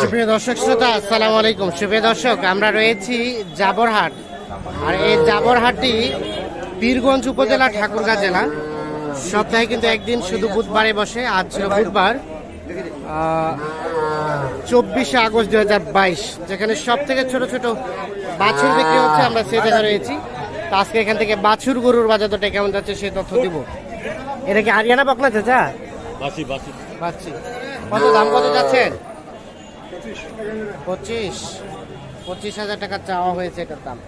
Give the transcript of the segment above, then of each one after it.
সুপ্রিয় দর্শক শ্রোতা আসসালামু আলাইকুম। সুপ্রিয় দর্শক আমরা রয়েছি জাবরহাট। আর এই জাবরহাটটি পীরগঞ্জ উপজেলা ঠাকুরগাঁ জেলা। সপ্তাহে কিন্তু একদিন শুধু বুধবারে বসে আজ ছিল বুধবার চব্বিশে আগস্ট দু হাজার বাইশ যেখানে সব থেকে ছোট ছোট বাছুর বিক্রি হচ্ছে আমরা সেই জায়গায় রয়েছি। তো আজকে এখান থেকে বাছুর গরুর বাজার দরটা কেমন যাচ্ছে সেই তথ্য দিব। এটা কি আরিয়ানা বকনা চাচা? বাসি বাসি পাচ্ছি কত দাম কত যাচ্ছেন? পঁচিশ। পঁচিশ। হাজার টাকা চাওয়া হয়েছে এটার দাম।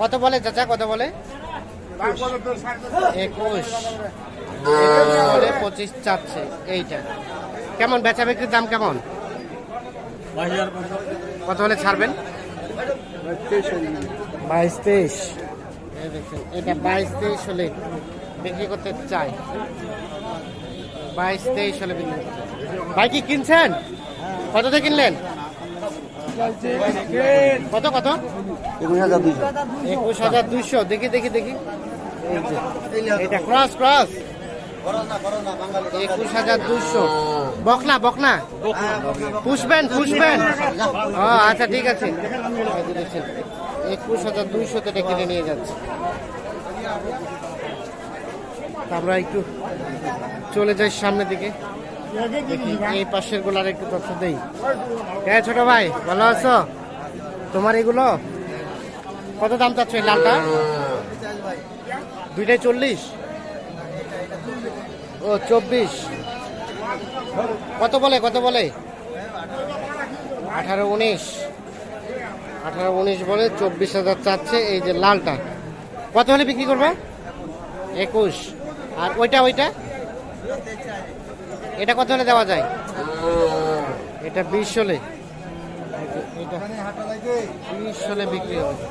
কত বলে চাচা কত বলে? একুশ। বলে পঁচিশ চাচ্ছে এইটা। কেমন বেচা বিক্রির দাম কেমন? কত হলে ছাড়বেন? বাইশ তেইশ। এটা বাইশ তেইশ হলে বিক্রি করতে চাই বাইশ তেইশ হলে করতে ভাই কি কিনছেন? কততে কিনলেন? কত কত? একুশ হাজার দুইশো একুশ হাজার দুইশো। দেখি দেখি দেখি। এটা ক্রস ক্রস। একুশ হাজার দুইশো। বকনা বকনা? পুষবেন পুষবেন। ও আচ্ছা ঠিক আছে। একুশ হাজার দুইশোতে এটা কিনে নিয়ে যাচ্ছে। আমরা একটু চলে যাই সামনের দিকে। এই পাশেরগুলার একটু তথ্য দেই। হ্যাঁ ছোট ভাই ভালো আছো? তোমার এগুলো? কত দাম চাচ্ছ এই লালটা? দুইটাই চল্লিশ? ও চব্বিশ। কত বলে কত বলে? আঠারো উনিশ। আঠারো উনিশ বলে চব্বিশ হাজার চাচ্ছে এই যে লালটা। কত হলে বিক্রি করবে? একুশ। আর ওইটা ওইটা? এটা কত হলে দেওয়া যায়? এটা বিশ হলে। বিশ হলে বিক্রি হবে।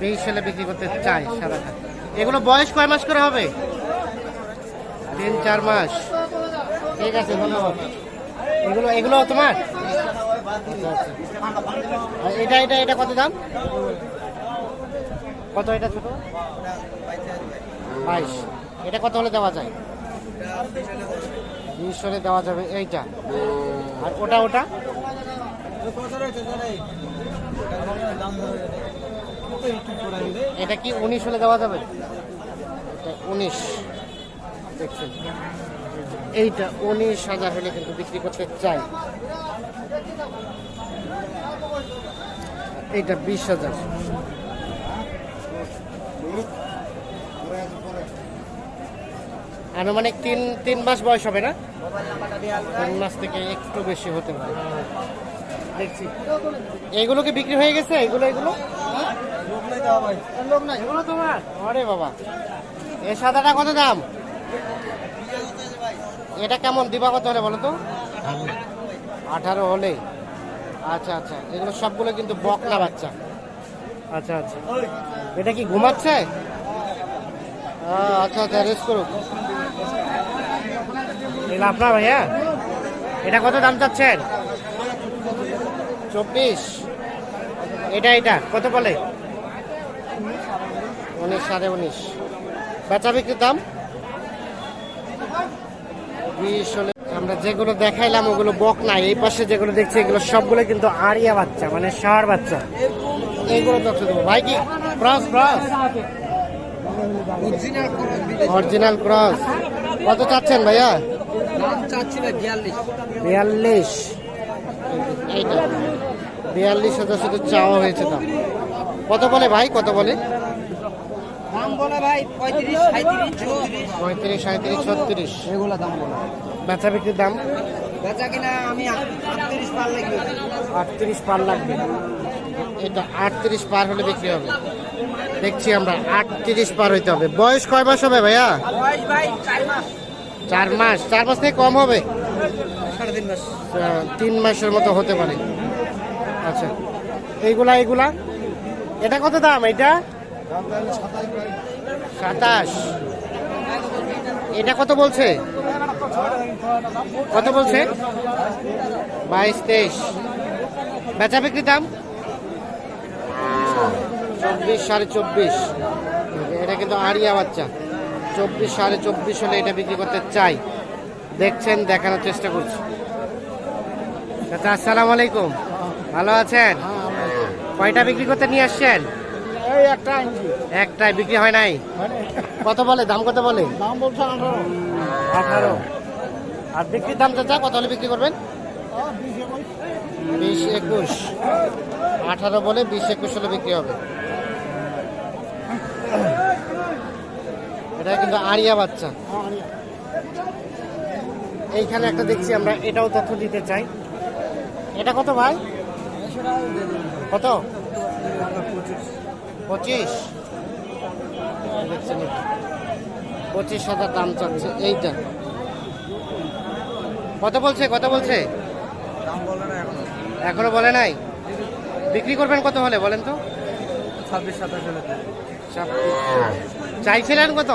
বিশ হলে বিক্রি করতে চাই সাদাটা এগুলো বয়স কয় মাস করে হবে? তিন চার মাস। ঠিক আছে ধন্যবাদ এগুলো এগুলো তোমার? আচ্ছা, আচ্ছা। এটা এটা এটা কত দাম? কত এটা ছোট? বাইশ। এটা কত হলে দেওয়া যায়? বিশ হলে দেওয়া যাবে, এইটা। আর ওটা ওটা? এটা কি উনিশ হলে দেওয়া যাবে? উনিশ। দেখছেন? এইটা উনিশ হাজার হলে কিন্তু বিক্রি করতে চাই। এইটা বিশ হাজার। আনুমানিক তিন তিন মাস বয়স হবে না? তিন মাস থেকে একটু বেশি হতে পারে। দেখছি। এগুলো কি বিক্রি হয়ে গেছে? এগুলো এগুলো? তোমার? আরে বাবা। এ সাদাটা কত দাম? এটা কেমন? দিবা কত হলে বলো তো। আঠারো। হলে আচ্ছা আচ্ছা। এগুলো সবগুলো কিন্তু বকনা বাচ্চা। আচ্ছা আচ্ছা। এটা কি ঘুমাচ্ছে? আচ্ছা আচ্ছা রেস্ট করুক। আপনার ভাইয়া? এটা কত দাম চাচ্ছেন? চব্বিশ। এটা এটা, কত বলে? উনিশ, সাড়ে উনিশ। বেচা বিক্রির দাম? আমরা যেগুলো দেখাইলাম, ওগুলো বক নাই। এই পাশে যেগুলো দেখছি, এগুলো সবগুলো কিন্তু আরিয়া বাচ্চা মানে সার বাচ্চা। এইগুলো তথ্য দেবো ভাই কি? Cross cross? অরিজিনাল ক্রস কত চাচ্ছেন ভাইয়া? বিয়াল্লিশ। এইটা। বিয়াল্লিশ হাজার শুধু চাওয়া হয়েছে দাম। কত বলে ভাই? কত বলে? পঁয়ত্রিশ সাঁত্রিশ ছত্রিশ। এগুলো দাম বলে। বেচা বিক্রির দাম? বেচা কিনা আমি আটত্রিশ পার লাগবে। আটত্রিশ পার লাগবে। এটা আটত্রিশ পার হলে বিক্রি হবে। দেখছি আমরা, আটত্রিশ পার হইতে হবে। বয়স কয় মাস হবে ভাইয়া? চার মাস। চার মাস থেকে কম হবে? তিন মাসের মতো হতে পারে। আচ্ছা। এইগুলা এইগুলা? এটা কত দাম এটা সাতাশ। এটা কত বলছে? কত বলছে? বাইশ, তেইশ। বেচা বিক্রির দাম? চব্বিশ সাড়ে চব্বিশ। এটা কিন্তু আরিয়া বাচ্চা। চব্বিশ সাড়ে চব্বিশ হলে এটা বিক্রি করতে চাই। দেখছেন দেখানোর চেষ্টা করছি। চাচা আসসালামু আলাইকুম। ভালো আছেন? কয়টা বিক্রি করতে নিয়ে আসছেন? একটাই বিক্রি হয় নাই? কত বলে? দাম কত বলে? দাম বলছে আঠারো। আঠারো। আর বিক্রির দাম চাচা কত হলে বিক্রি করবেন? বিশ একুশ। আঠারো বলে বিশ একুশ হলে বিক্রি হবে। এটা কিন্তু আরিয়া বাচ্চা। এইখানে একটা দেখছি আমরা, এটাও তথ্য দিতে চাই। এটা কত ভাই? কত? পঁচিশ। পঁচিশ হাজার দাম চাচ্ছে, এইটা। কত বলছে কত বলছে? এখনও বলে নাই। বিক্রি করবেন কত হলে, বলেন তো? ছাব্বিশ সাতাশ হলে। চাইছিলেন কত?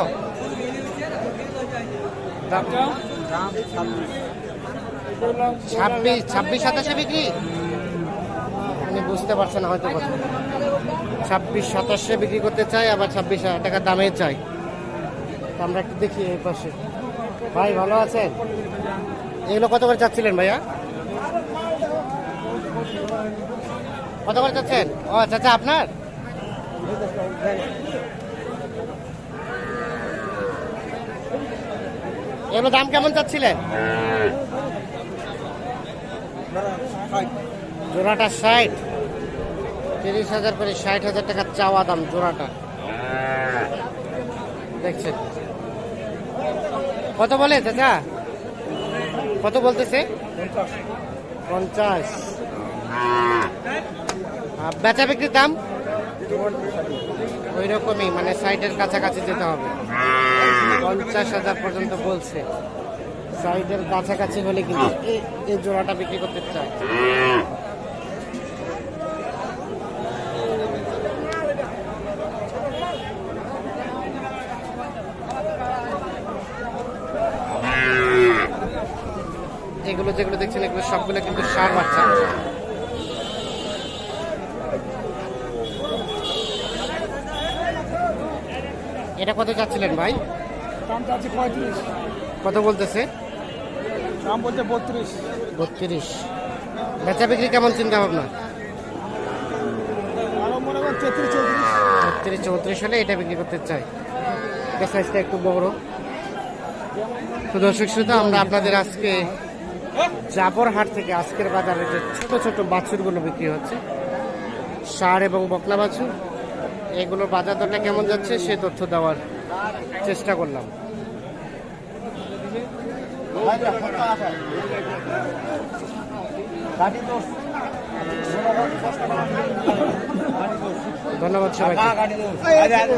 ছাব্বিশ ছাব্বিশ, সাতাশে বিক্রি? আপনি বুঝতে পারছেন হয়তো কথা। ছাব্বিশ, সাতাশে বিক্রি করতে চাই, আবার ছাব্বিশ হাজার টাকা দামে চাই। আমরা একটু দেখি এই পাশে। ভাই, ভালো আছেন? এগুলো কত করে চাচ্ছিলেন ভাইয়া? কত করে চাচ্ছেন? ও চাচা আপনার? এগুলো দাম কেমন চাচ্ছিলেন? জোড়াটা ষাট। তিরিশ হাজার করে ষাট হাজার টাকা চাওয়া দাম জোড়াটা। দেখছেন। কত বলে চাচা? কত বলতেছে? পঞ্চাশ। বেচা বিক্রির দাম? ওই রকমই মানে সাইডের কাছাকাছি যেতে হবে। পঞ্চাশ হাজার পর্যন্ত বলছে। সাইডের কাছাকাছি হলে কিন্তু এই জোড়াটা বিক্রি করতে চায়। এগুলো যেগুলো দেখছেন, এগুলো সবগুলো কিন্তু সার বাচ্চা। এটা কত চাচ্ছিলেন ভাই? দাম চাচ্ছি পঁয়ত্রিশ। কত বলতেছে? দাম বলছে বত্রিশ। বত্রিশ। বেচা বিক্রি কেমন চিন্তা ভাবনা? চৌত্রিশ। ছত্রিশ চৌত্রিশ হলে এটা বিক্রি করতে চাই। এটা সাইজটা একটু বড়। তো দর্শক শ্রোতা আমরা আপনাদের আজকে জাবরহাট থেকে আজকের বাজারে যে ছোট ছোট বাছুরগুলো বিক্রি হচ্ছে সার এবং বকলা বাছুর এগুলোর বাজার দরটা কেমন যাচ্ছে সে তথ্য দেওয়ার চেষ্টা করলাম। ধন্যবাদ সবাইকে। গাড়ি